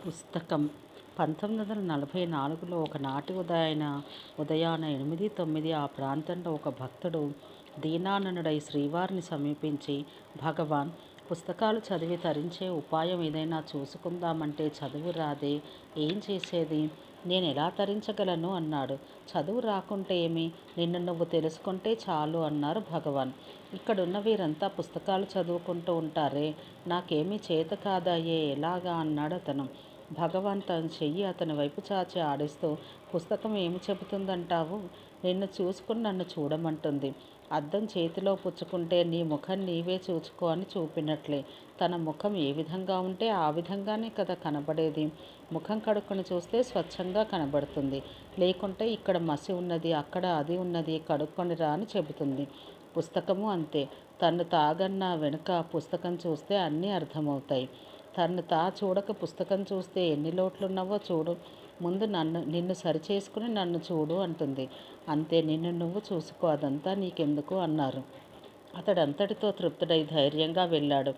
పుస్తకం. పంతొమ్మిది వందల నలభై నాలుగులో ఒకనాటి ఉదయాన ఉదయాన ఎనిమిది తొమ్మిది ఆ ప్రాంతంలో ఒక భక్తుడు దీనాననుడై శ్రీవారిని సమీపించి భగవాన్ పుస్తకాలు చదివి తరించే ఉపాయం ఏదైనా చూసుకుందామంటే చదువు రాదే ఏం చేసేది? నేను ఎలా తరించగలను? అన్నాడు. చదువు రాకుంటే ఏమి? నిన్ను నువ్వు తెలుసుకుంటే చాలు అన్నారు భగవాన్. ఇక్కడున్న వీరంతా పుస్తకాలు చదువుకుంటూ ఉంటారే నాకేమీ చేత కాదయ్యే ఎలాగా? అన్నాడు అతను. భగవాన్ తన చెయ్యి అతని వైపు చాచి ఆడిస్తూ పుస్తకం ఏమి చెబుతుందంటావు? నిన్ను చూసుకుని నన్ను చూడమంటుంది. అద్దం చేతిలో పుచ్చుకుంటే నీ ముఖం నీవే చూచుకో అని చూపినట్లే. తన ముఖం ఏ విధంగా ఉంటే ఆ విధంగానే కదా కనబడేది. ముఖం కడుక్కొని చూస్తే స్వచ్ఛంగా కనబడుతుంది. లేకుంటే ఇక్కడ మసి ఉన్నది అక్కడ అది ఉన్నది కడుక్కొని రా అని చెబుతుంది. పుస్తకము అంతే. తను తాగన్న వెనుక పుస్తకం చూస్తే అన్నీ అర్థమవుతాయి. తను తా చూడక పుస్తకం చూస్తే ఎన్ని లోట్లున్నావో చూడు. ముందు నన్ను నిన్ను సరిచేసుకుని నన్ను చూడు అంటుంది. అంతే నిన్ను నువ్వు చూసుకో అదంతా నీకెందుకు అన్నారు. అతడు అంతటితో తృప్తుడై ధైర్యంగా వెళ్ళాడు.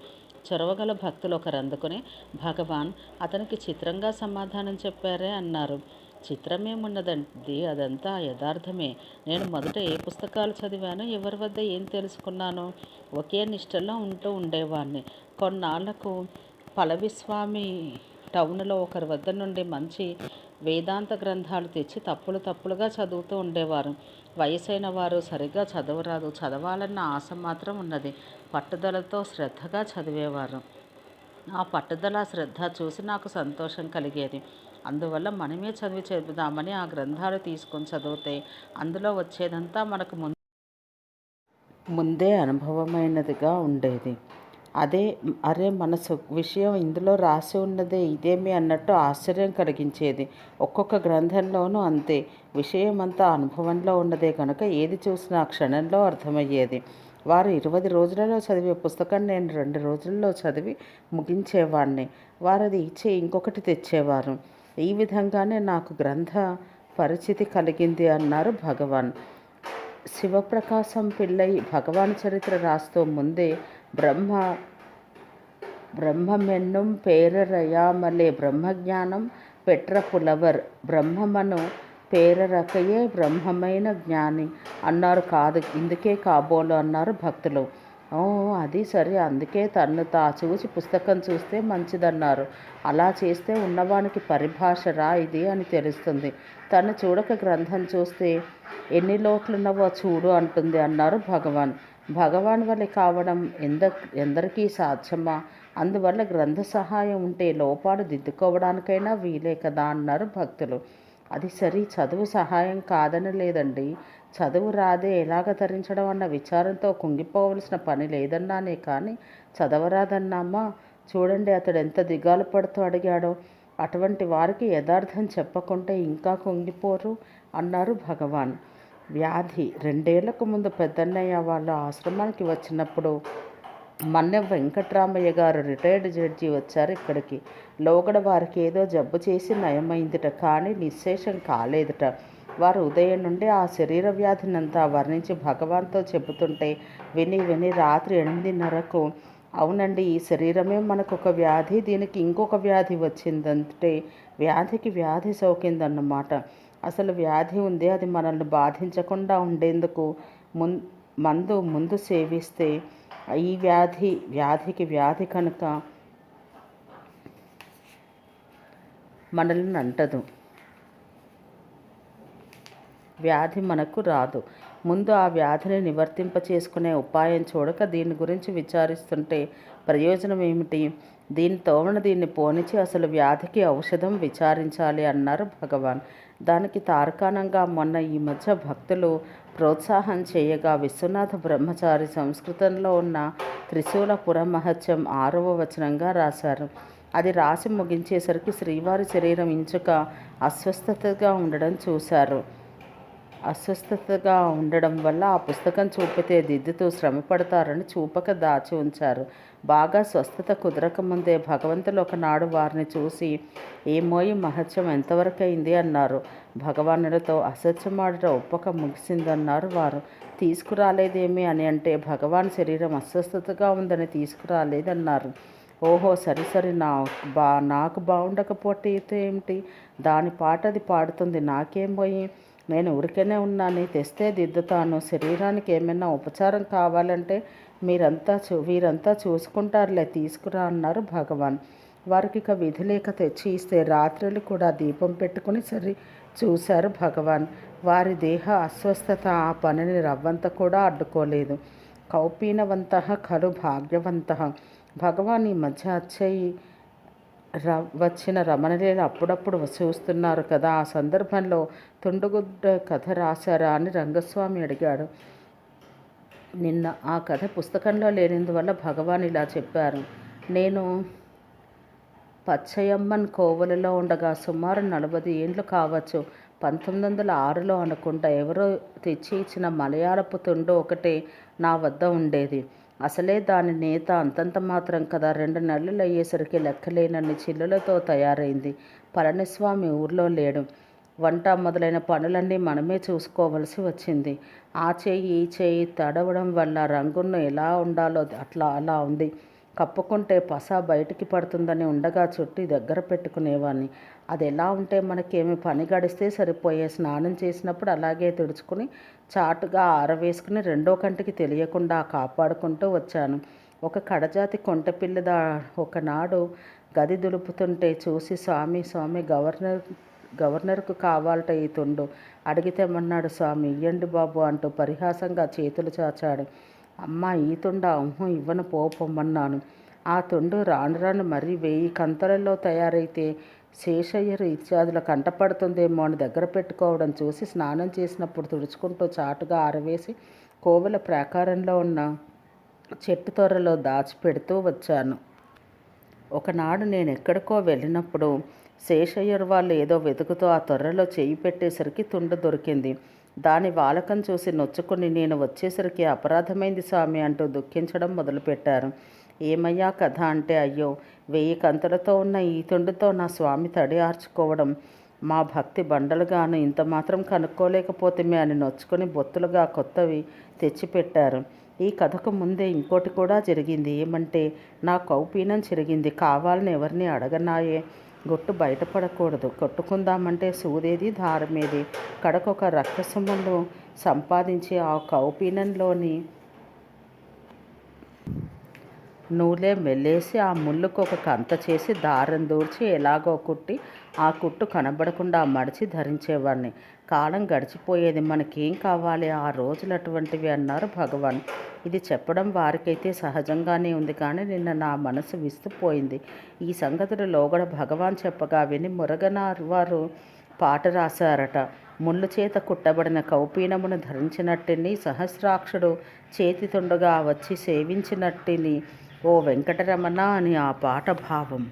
చొరవగల భక్తులు ఒకరు అందుకుని భగవాన్ అతనికి చిత్రంగా సమాధానం చెప్పారే అన్నారు. చిత్రమేమున్నదండి? అదంతా యథార్థమే. నేను మొదట ఏ పుస్తకాలు చదివానో ఎవరి వద్ద ఏం తెలుసుకున్నానో? ఒకే నిష్టలో ఉంటూ ఉండేవాడిని కొన్నాళ్ళకు పలవిస్వామి టౌన్లో ఒకరి వద్ద నుండి మంచి వేదాంత గ్రంథాలు తెచ్చి తప్పులు తప్పులుగా చదువుతూ ఉండేవారు. వయసైన వారు సరిగ్గా చదవరాదు. చదవాలన్న ఆశ మాత్రం ఉన్నది. పట్టుదలతో శ్రద్ధగా చదివేవారు. ఆ పట్టుదల శ్రద్ధ చూసి నాకు సంతోషం కలిగేది. అందువల్ల మనమే చదివి చదువుదామని ఆ గ్రంథాలు తీసుకొని చదివితే అందులో వచ్చేదంతా మనకు ముందు ముందే అనుభవమైనదిగా ఉండేది. అదే అరే మనసు విషయం ఇందులో రాసి ఉన్నదే ఇదేమి అన్నట్టు ఆశ్చర్యం కలిగించేది. ఒక్కొక్క గ్రంథంలోనూ అంతే. విషయం అంతా అనుభవంలో ఉన్నదే కనుక ఏది చూసినా క్షణంలో అర్థమయ్యేది. వారు ఇరవై రోజులలో చదివే పుస్తకం నేను రెండు రోజుల్లో చదివి ముగించేవాడిని వారది ఇచ్చి ఇంకొకటి తెచ్చేవారు. ఈ విధంగానే నాకు గ్రంథ పరిచితి కలిగింది అన్నారు భగవాన్. శివప్రకాశం పిల్లై భగవాన్ చరిత్ర రాస్తూ ముందే బ్రహ్మ బ్రహ్మమెన్నుం పేరరయామలే బ్రహ్మజ్ఞానం పెట్ర పులవర్ బ్రహ్మమను పేరరకయే బ్రహ్మమైన జ్ఞాని అన్నారు కాదు. ఇందుకే కాబోలు అన్నారు భక్తులు. ఓ అది సరే. అందుకే తన్ను తా చూసి పుస్తకం చూస్తే మంచిదన్నారు. అలా చేస్తే ఉన్నవానికి పరిభాష రా ఇది అని తెలుస్తుంది. తను చూడక గ్రంథం చూస్తే ఎన్ని లోట్లున్నవో చూడు అంటుంది అన్నారు భగవాన్. భగవాన్ వల్ల కావడం ఎంద ఎందరికీ సాధ్యమా? అందువల్ల గ్రంథ సహాయం ఉంటే లోపాలు దిద్దుకోవడానికైనా వీలే కదా అన్నారు భక్తులు. అది సరి చదువు సహాయం కాదని లేదండి. చదువు రాదే ఎలాగ ధరించడం అన్న విచారంతో కుంగిపోవలసిన పని లేదన్నానే కానీ చదవరాదన్నామా? చూడండి అతడు ఎంత దిగాలు పడుతూ అడిగాడో. అటువంటి వారికి యథార్థం చెప్పకుంటే ఇంకా కుంగిపోరు అన్నారు భగవాన్. వ్యాధి. రెండేళ్ళకు ముందు పెద్దన్నయ్య వాళ్ళ ఆశ్రమానికి వచ్చినప్పుడు మన్నె వెంకట్రామయ్య గారు రిటైర్డ్ జడ్జి వచ్చారు ఇక్కడికి. లోగడ వారికి ఏదో జబ్బు చేసి నయమైందిట కానీ నిశ్శేషం కాలేదుట. వారు ఉదయం నుండి ఆ శరీర వ్యాధినంతా వర్ణించి భగవాన్తో చెబుతుంటే విని విని రాత్రి ఎనిమిదిన్నరకు అవునండి ఈ శరీరమే మనకు ఒక వ్యాధి దీనికి ఇంకొక వ్యాధి వచ్చిందంటే వ్యాధికి వ్యాధి సోకిందన్నమాట. అసలు వ్యాధి ఉంది అది మనల్ని బాధించకుండా ఉండేందుకు ముం మందు ముందు సేవిస్తే ఈ వ్యాధి వ్యాధికి వ్యాధి కనుక మనల్ని అంటదు. వ్యాధి మనకు రాదు. ముందు ఆ వ్యాధిని నివర్తింప చేసుకునే ఉపాయం చూడక దీని గురించి విచారిస్తుంటే ప్రయోజనం ఏమిటి? దీని తోవన దీన్ని పోనిచి అసలు వ్యాధికి ఔషధం విచారించాలి అన్నారు భగవాన్. దానికి తార్కాణంగా మొన్న ఈ మధ్య భక్తులు ప్రోత్సాహం చేయగా విశ్వనాథ బ్రహ్మచారి సంస్కృతంలో ఉన్న త్రిశూల మహత్యం ఆరవ వచనంగా రాశారు. అది రాసి ముగించేసరికి శ్రీవారి శరీరం ఇంచుక అస్వస్థతగా ఉండడం చూశారు. అస్వస్థతగా ఉండడం వల్ల ఆ పుస్తకం చూపితే దిద్దుతూ శ్రమ పడతారని చూపక దాచి ఉంచారు. బాగా స్వస్థత కుదరకముందే భగవంతులు ఒకనాడు వారిని చూసి ఏమోయి మహత్యం ఎంతవరకు అయింది అన్నారు. భగవానుడితో అసత్యమాడట ఒప్పక ముగిసిందన్నారు వారు. తీసుకురాలేదేమి అని అంటే భగవాన్ శరీరం అస్వస్థతగా ఉందని తీసుకురాలేదన్నారు. ఓహో సరి సరి నా బా నాకు బాగుండకపోతే ఏమిటి? దాని పాట అది పాడుతుంది నాకేం పోయి నేను ఉరికనే ఉన్నాను తెస్తే దిద్దుతాను. శరీరానికి ఏమైనా ఉపచారం కావాలంటే మీరంతా చూ వీరంతా చూసుకుంటారులే తీసుకురా అన్నారు భగవాన్. వారికి ఇక విధి లేక తెచ్చి ఇస్తే రాత్రులు కూడా దీపం పెట్టుకుని సరి చూశారు భగవాన్. వారి దేహ అస్వస్థత ఆ పనిని రవ్వంత కూడా అడ్డుకోలేదు. కౌపీనవంత ఖలు భాగ్యవంత. భగవాన్ ఈ మధ్య అచ్చయి ర వచ్చిన రమణలీల అప్పుడప్పుడు చూస్తున్నారు కదా ఆ సందర్భంలో తుండుగుడ్డ కథ రాశారా అని రంగస్వామి అడిగాడు. నిన్న ఆ కథ పుస్తకంలో లేనందువల్ల భగవాన్ ఇలా చెప్పారు. నేను పచ్చయమ్మన్ కోవలలో ఉండగా సుమారు నలభై ఏండ్లు కావచ్చు పంతొమ్మిది వందల ఆరులో అనుకుంటా ఎవరో తెచ్చి ఇచ్చిన మలయాళపు తుండు ఒకటే నా వద్ద ఉండేది. అసలే దాని నేత అంతంత మాత్రం కదా రెండు నెలలు అయ్యేసరికి లెక్కలేనన్ని చిల్లులతో తయారైంది. పళనిస్వామి ఊర్లో లేడు. వంట మొదలైన పనులన్నీ మనమే చూసుకోవలసి వచ్చింది. ఆ చేయి ఈ చేయి తడవడం వల్ల రంగును ఎలా ఉండాలో అట్లా అలా ఉంది. కప్పుకుంటే పస బయటికి పడుతుందని ఉండగా చుట్టి దగ్గర పెట్టుకునేవాడిని అది ఎలా ఉంటే మనకేమి పని గడిస్తే సరిపోయే స్నానం చేసినప్పుడు అలాగే తుడుచుకుని చాటుగా ఆరవేసుకుని రెండో కంటికి తెలియకుండా కాపాడుకుంటూ వచ్చాను. ఒక కడజాతి కొంటపిల్లద ఒకనాడు గది దులుపుతుంటే చూసి స్వామి స్వామి గవర్నర్ గవర్నర్కు కావాలట ఈ తుండు. అడిగితేమన్నాడు స్వామి ఇయ్యండి బాబు అంటూ పరిహాసంగా చేతులు చాచాడు. అమ్మ ఈ తుండ అంహం ఇవ్వను పోపమ్మన్నాను ఆ తుండు రాను రాను మరీ వెయ్యి కంతలలో తయారైతే శేషయ్యరు ఇత్యాదుల కంటపడుతుందేమో అని దగ్గర పెట్టుకోవడం చూసి స్నానం చేసినప్పుడు తుడుచుకుంటూ చాటుగా ఆరవేసి కోవెల ప్రాకారంలో ఉన్న చెట్టు తొర్రలో దాచిపెడుతూ వచ్చాను. ఒకనాడు నేను ఎక్కడికో వెళ్ళినప్పుడు శేషయ్యర్ వాళ్ళు ఏదో వెతుకుతూ ఆ తొర్రలో చేయి పెట్టేసరికి తుండ దొరికింది. దాని వాలకం చూసి నొచ్చుకుని నేను వచ్చేసరికి అపరాధమైంది స్వామి అంటూ దుఃఖించడం మొదలుపెట్టారు. ఏమయ్యా కథ అంటే అయ్యో వెయ్యి కంతులతో ఉన్న ఈ తుండుతో నా స్వామి తడి ఆర్చుకోవడం. మా భక్తి బండలుగాను ఇంత మాత్రం కనుక్కోలేకపోతే అని నొచ్చుకొని బొత్తులుగా కొత్తవి తెచ్చిపెట్టారు. ఈ కథకు ముందే ఇంకోటి కూడా జరిగింది. ఏమంటే నా కౌపీనం జరిగింది కావాలని ఎవరిని అడగనాయే? గొట్టు బయటపడకూడదు. కట్టుకుందామంటే సూదేది దారమేది కడకొక రక్తసొమ్ములు సంపాదించి ఆ కౌపీనంలోని నూలే మెల్లేసి ఆ ముళ్ళుకు ఒక కంత చేసి దారం దూర్చి ఎలాగో కుట్టి ఆ కుట్టు కనబడకుండా మడిచి ధరించేవాడిని కాలం గడిచిపోయేది మనకేం కావాలి? ఆ రోజులు అటువంటివి అన్నారు భగవాన్. ఇది చెప్పడం వారికైతే సహజంగానే ఉంది కానీ నిన్న నా మనసు విస్తుపోయింది. ఈ సంగతులు లోగడ భగవాన్ చెప్పగా విని మురగనార్ వారు పాట రాశారట. ముళ్ళు చేత కుట్టబడిన కౌపీనమును ధరించినట్టిని సహస్రాక్షుడు చేతితుండగా వచ్చి సేవించినట్టిని ఓ వెంకటరమణ అని ఆ పాట భావం.